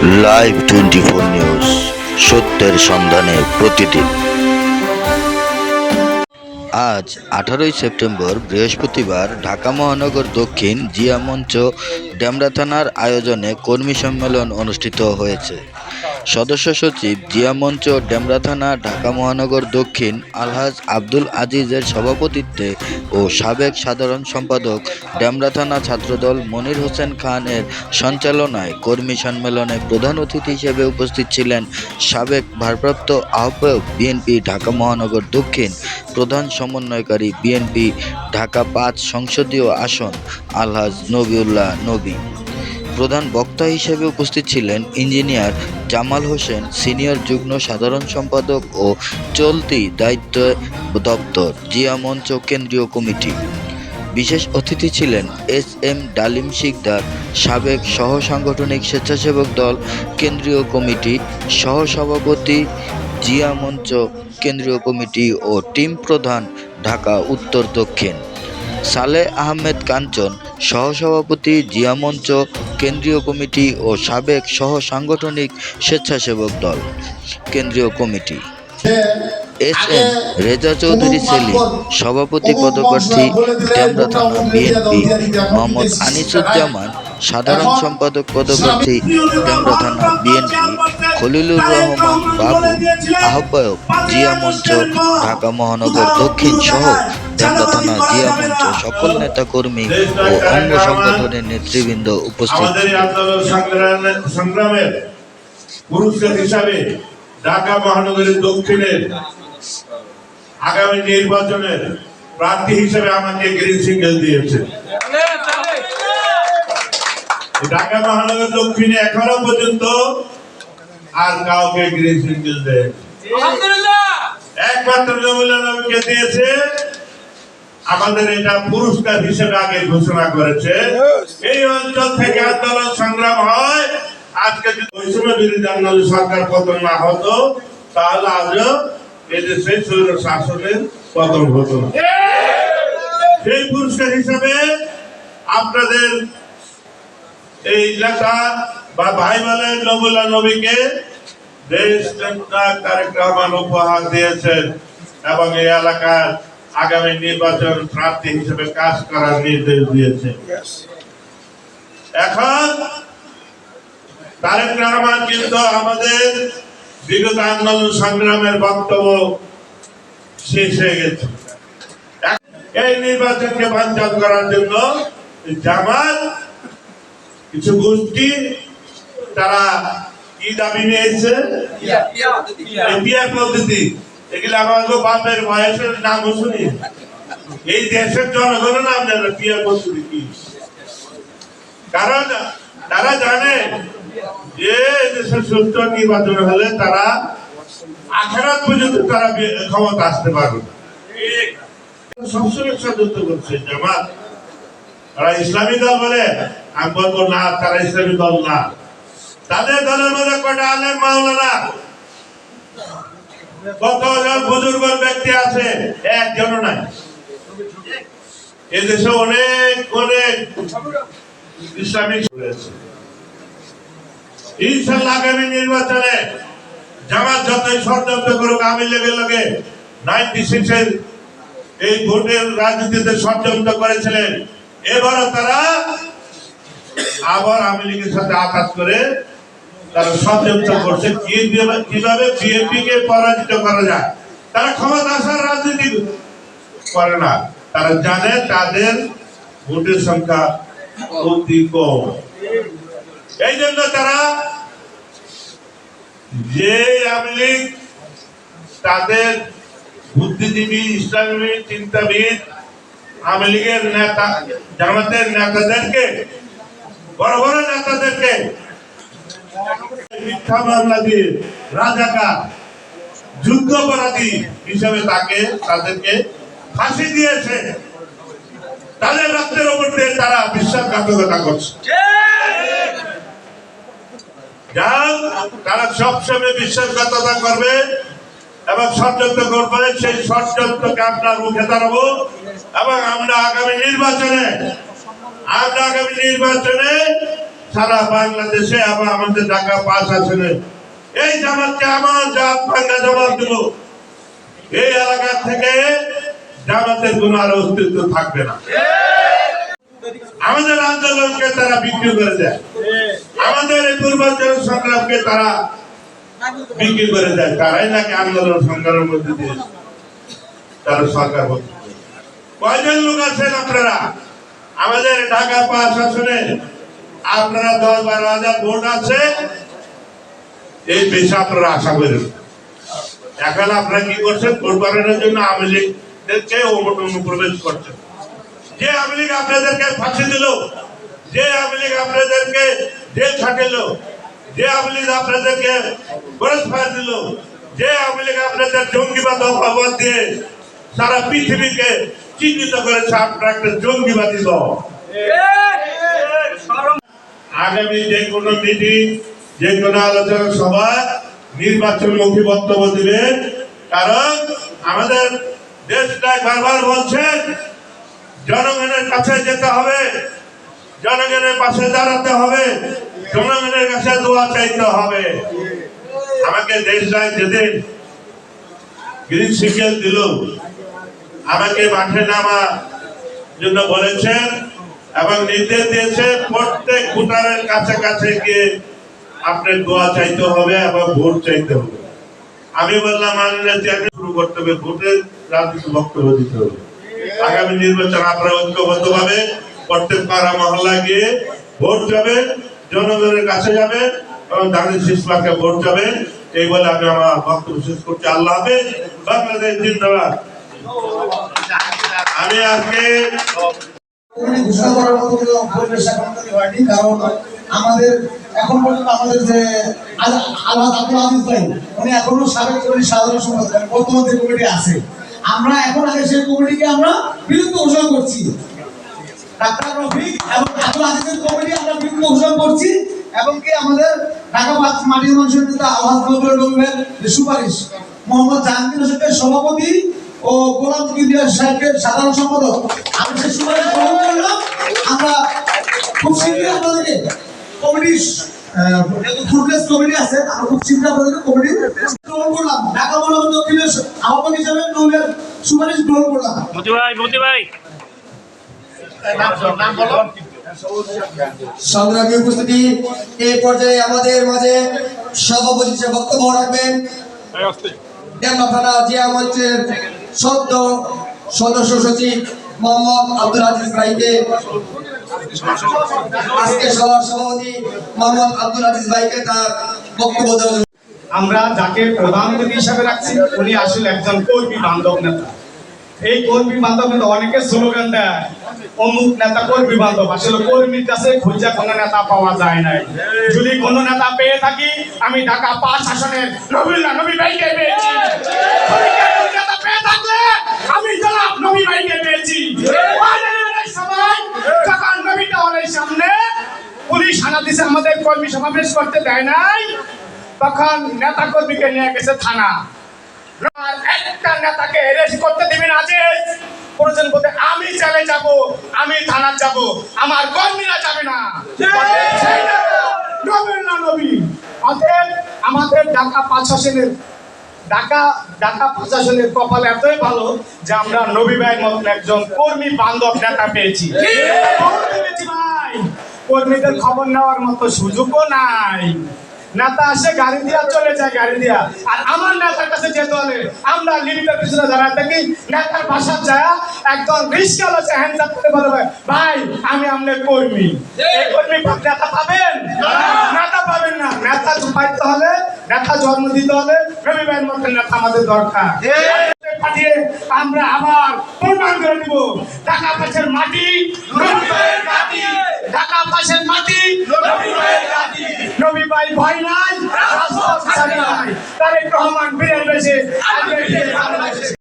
Live twenty four news সত্যের সন্ধানে প্রতিদিন। আজ আঠারোই সেপ্টেম্বর, বৃহস্পতিবার ঢাকা মহানগর দক্ষিণ জিয়া মঞ্চ, ডেমরা থানার আয়োজনে কর্মী সম্মেলন অনুষ্ঠিত হয়েছে। সদস্য সচিব জিয়া মঞ্চ ডেমরা থানা, ঢাকা মহানগর দক্ষিণ, আলহাজ আব্দুল আজিজের সভাপতিত্বে ও সাবেক সাধারণ সম্পাদক ডেমরা থানা ছাত্রদল মনির হোসেন খানের সঞ্চালনায় কর্মী সম্মেলনে প্রধান অতিথি হিসেবে উপস্থিত ছিলেন সাবেক ভারপ্রাপ্ত আহ্বায়ক বিএনপি ঢাকা মহানগর দক্ষিণ, প্রধান সমন্বয়কারী বিএনপি ঢাকা পাঁচ সংসদীয় আসন, আলহাজ নবিউল্লাহ নবী। প্রধান বক্তা হিসেবে উপস্থিত ছিলেন ইঞ্জিনিয়ার জামাল হোসেন, সিনিয়র যুগ্ম সাধারণ সম্পাদক ও চলতি দায়িত্ব দপ্তর, জিয়া মঞ্চ কেন্দ্রীয় কমিটি। বিশেষ অতিথি ছিলেন এস এম ডালিম শিকদার, সাবেক সহ সাংগঠনিক স্বেচ্ছাসেবক দল কেন্দ্রীয় কমিটি, সহসভাপতি জিয়া মঞ্চ কেন্দ্রীয় কমিটি ও টিম প্রধান ঢাকা উত্তর দক্ষিণ। সালেহ আহমেদ কাঞ্চন সহসভাপতি জিয়া মঞ্চ, কেন্দ্রীয় কমিটি ও সাবেক সহ সাংগঠনিক স্বেচ্ছাসেবক দল। কেন্দ্রীয় committee. S M Reza Chowdhury Selim সভাপতি পদপ্রার্থী ডেমরা থানা বিএনপি। মোহাম্মদ আনিসুজ্জামান, সাধারণ সম্পাদক পদপ্রার্থী ডেমরা থানা বিএনপি। খলিলুর রহমান বাবু, আহ্বায়ক জিয়া মঞ্চ, ঢাকা মহানগর দক্ষিণ সহ ডেমরা থানা জিয়া মঞ্চ সকল নেতাকর্মী ও অঙ্গ সংগঠনের নেতৃবৃন্দ উপস্থিত। সংগ্রামের পুরস্কার হিসাবে ঢাকা মহানগরীর দক্ষিণের আগামী নির্বাচনের প্রার্থী হিসেবে আমাকে গ্রিন সিগন্যাল দিয়েছে। ঢাকা মহানগর দক্ষিণে এখনও পর্যন্ত আর কাউকে গ্রিন সিগন্যাল দেয় একমাত্র জমিলা নবীকে দিয়েছে আমাদের এটা পুরস্কার হিসেবে আগে ঘোষণা করেছে। এই অঞ্চল থেকে আন্দোলন সংগ্রাম হয়। আজকে যদি ওই সময় বিরোধী আন্দোলন সরকার পতন না হতো তাহলে আজও এদেশে স্বৈর শাসনের পতন হতো না। সেই পুরস্কার হিসাবে আপনাদের এই এলাকা বা ভাই বলেন নবুল্লাহ নবীকে দেশ তারেক রহমান উপহার দিয়েছেন এবং এই এলাকার আগামী নির্বাচন প্রার্থী হিসেবে কাজ করার নির্দেশ দিয়েছে। এখন তারেক রহমান কিন্তু আমাদের বিগত আন্দোলন সংগ্রামের বক্তব্য শেষ হয়ে গেছে। এই নির্বাচনকে বাঞ্চাল করার জন্য জামাত কিছু গোষ্ঠী তারা কি দাবি নিয়েছে? পদ্ধতি। এগুলো বাপের বয়সের নাম শুনি। এই দেশের কি? কারণ তারা জানে যে দেশের সুস্থ নির্বাচন হলে তারা আখেরাত পর্যন্ত তারা ক্ষমতা আসতে পারবে। সবসময় ইসলামী দল বলে, আমি বলব না, তারা ইসলামী দল না। তাদের দলের মধ্যে কটা আলেম মাওলানা? কতজন বুজুর্গ ব্যক্তি আছে? একজনও নাই। এদেশে অনেক অনেক ইসলামিক ইনশাল্লাহ আগামী নির্বাচনে জামাত যতই ষড়যন্ত্র করুক আমি লেগে লেগে নাইনটি সিক্সের এই ভোটের রাজনীতিতে ষড়যন্ত্র করেছিলেন। এবারও তারা আবার আওয়ামী লীগের সাথে আঘাত করে তারা ষড়যন্ত্র করছে। কীভাবে বিএনপি কে পরাজিত করা যায়? তারা ক্ষমতা আসার রাজনীতি করে না। তারা জানে তাদের ভোটের সংখ্যা অতি কম। এই জন্য তারা যে আওয়ামী লীগ তাদের বুদ্ধিজীবী, ইসলামী, চিন্তাবিদ আওয়ামী লীগের নেতা জামাতের নেতাদেরকে বড় বড় নেতাদেরকে মিথ্যা মামলা দিয়ে রাজাকার হিসেবে তাকে, তাদেরকে ফাঁসি দিয়েছে। তাদের রক্তের দিয়ে তারা বিশ্বাসঘাতকতা করছে। তারা সবসময় করবে এবং ষড়যন্ত্র করবে। সেই ষড়যন্ত্রকে আমরা এবং আমরা আগামী নির্বাচনে, আমরা আগামী নির্বাচনে সারা বাংলাদেশে আবার আমাদের ঢাকা পাঁচ আসনে এই জামাতকে আমার জাত ভাঙ্গা জবাব দেব এই এলাকা থেকে জামাতের কোন আর অস্তিত্ব থাকবে না। আমাদের আন্দোলনকে তারা বিক্রি করে দেয়। আমাদের এই পূর্বাঞ্চল সংগ্রামকে তারা বিক্রি করে দেয়। তারাই নাকি আন্দোলন সংগ্রামের মধ্যে দিয়ে তারা সরকার কয়জন লোক আছেন আপনারা? আমাদের ঢাকা পাঁচ আসনে আপনারা দশ বারো হাজার ভোট আছে এই বেশি আপনারা আশা করেন এখন আপনারা কি করছেন ভোট বাড়ানোর জন্য আওয়ামী লীগদেরকে অনুপ্রবেশ করছেন যে আওয়ামী লীগ আপনাদেরকে ফাঁসি দিল যে আওয়ামী লীগ আপনাদেরকে জেল খাটিল যে আওয়ামী লীগ আপনাদেরকে গরজ ফায়ার দিল যে আওয়ামী লীগ আপনাদের জঙ্গিবাদ অপবাদ দিয়ে সারা পৃথিবীকে চিহ্নিত করেছে আপনারা একটা জঙ্গিবাদী দল আগামী যে কোনো মিটিং যে কোনো আলোচনা সভা নির্বাচনমুখী বক্তব্য দিবেন। কারণ আমাদের দেশটা বারবার বলছেন, জনগণের কাছে যেতে হবে, জনগণের পাশে দাঁড়াতে হবে, জনগণের কাছে দোয়া চাইতে হবে। আমাকে দেশটায় যেদিন গ্রিন সিগন্যাল দিল, আমাকে মাঠে নামা জন্য বলেছেন এবং নির্দেশ দিয়েছে প্রত্যেক ভোটারের কাছে কাছে গিয়ে আপনার দোয়া চাইতে হবে এবং ভোট চাইতে হবে। আমি বললাম শুরু করতে হবে ভোটের রাজনীতি বক্তব্য দিতে হবে। আগামী নির্বাচন আপনারা ঐক্যবদ্ধ ভাবে প্রত্যেক পাড়া মহল্লা গিয়ে ভোট যাবেন জনগণের কাছে যাবেন এবং ধানের শীষ মার্কে ভোট যাবেন এই বলে আমি আমার বক্তব্য শেষ করছি। আল্লাহ হাফেজ। বাংলাদেশ জিন্দাবাদ। আমি আজকে আমাদের এখন পর্যন্ত আমাদের যে উনি সাধারণ মানে বর্তমান যে আমরা এখন আগে সেই কমিটিকে আমরা বিলুপ্ত ঘোষণা করছি। ডাক্তার রফিক এবং আব্দুল আজিজের কমিটি আমরা বিলুপ্ত ঘোষণা করছি এবং কি আমাদের ঢাকা মাটির মানুষের নেতা আলহাজ সুপারিশ, মোহাম্মদ জাহাঙ্গীর হোসেনকে সভাপতি ও গোলাম কিবরিয়া সাহেবকে সাধারণ সম্পাদক। আমি সেই সুপারিশ গ্রহণ করলাম। আমরা খুব শীঘ্রই আপনাদেরকে কমিটি ফুটলেস কমিটি আছে। আমরা খুব শীঘ্রই আপনাদেরকে কমিটি গ্রহণ করলাম। ঢাকা মহানগর দক্ষিণের আহ্বান হিসেবে নৌলের সুপারিশ গ্রহণ করলাম। মতি ভাই মতি ভাই। সংগ্রামী উপস্থিতি এই পর্যায়ে আমাদের মাঝে সভাপতি বক্তব্য রাখবেন। ডেমরা থানা জিয়া মঞ্চের সদ্য সদস্য সচিব মোহাম্মদ আব্দুল আজিজ ভাইকে, আজকে সভার সভাপতি মোহাম্মদ আব্দুল আজিজ ভাইকে তার বক্তব্য দেওয়ার আমরা যাকে প্রধান হিসাবে রাখছি, উনি আসলে একজন কর্মী বান্ধব নেতা। এই কর্মী বান্ধব নেতা অনেকে স্লোগান দেয়, অমুক নেতা কর্মী বান্ধব। আসলে কর্মীর কাছে খুঁজে কোনো নেতা পাওয়া যায় নাই। যদি কোনো নেতা পেয়ে থাকি, আমি ঢাকা পাঁচ আসনের নবীল্লা নবী ভাইকে পেয়েছি শরীরকে কোনো নেতা পেয়ে থাকলে আমি জনাব নবী ভাইকে পেয়েছি। সবাই যখন নবী টাওয়ারের সামনে। পুলিশ হানা দিছে আমাদের কর্মী সমাবেশ করতে দেয় নাই। তখন নেতা কর্মীকে নিয়ে গেছে থানা। আর একটা নেতাকে অ্যারেস্ট করতে দিবেন আজিজ। প্রয়োজন বলতে আমি চালে যাব আমি থানা যাব আমার কর্মীরা যাবে না। নবীন না নবী অতএব আমাদের ঢাকা পাঁচ শাসনের ঢাকা ঢাকা প্রশাসনের কপাল এতই ভালো যে আমরা নবী ভাইয়ের মতন একজন কর্মী বান্ধব নেতা পেয়েছি। পেয়েছি ভাই কর্মীদের খবর নেওয়ার মতো সুযোগও নাই। নেতা আসে গাড়ি দিয়া চলে যায় গাড়ি দিয়া। আর আমার নেতার কাছে যেতে হলে আমরা লিমিটের পিছনে দাঁড়ায় থাকি। নেতার বাসা যায় একজন রিস্কা আছে হ্যান্ড আপ করে বলে ভাই, আমি আপনার কর্মী। এই কর্মী নেতা পাবেন? নেতা পাবেন না। নেতা পাইতে হলে নেতা জন্ম দিতে হলে রবি ভাইয়ের মতো নেতা আমাদের দরকার। পাঠিয়ে আমরা আবার প্রমাণ করে দিব। টাকা পাশের মাটি রবি ভাইয়ের মাটি। টাকা পাশের মাটি। নবী ভাই ভয় নাই নাই। তারেক রহমান বীরের বেশে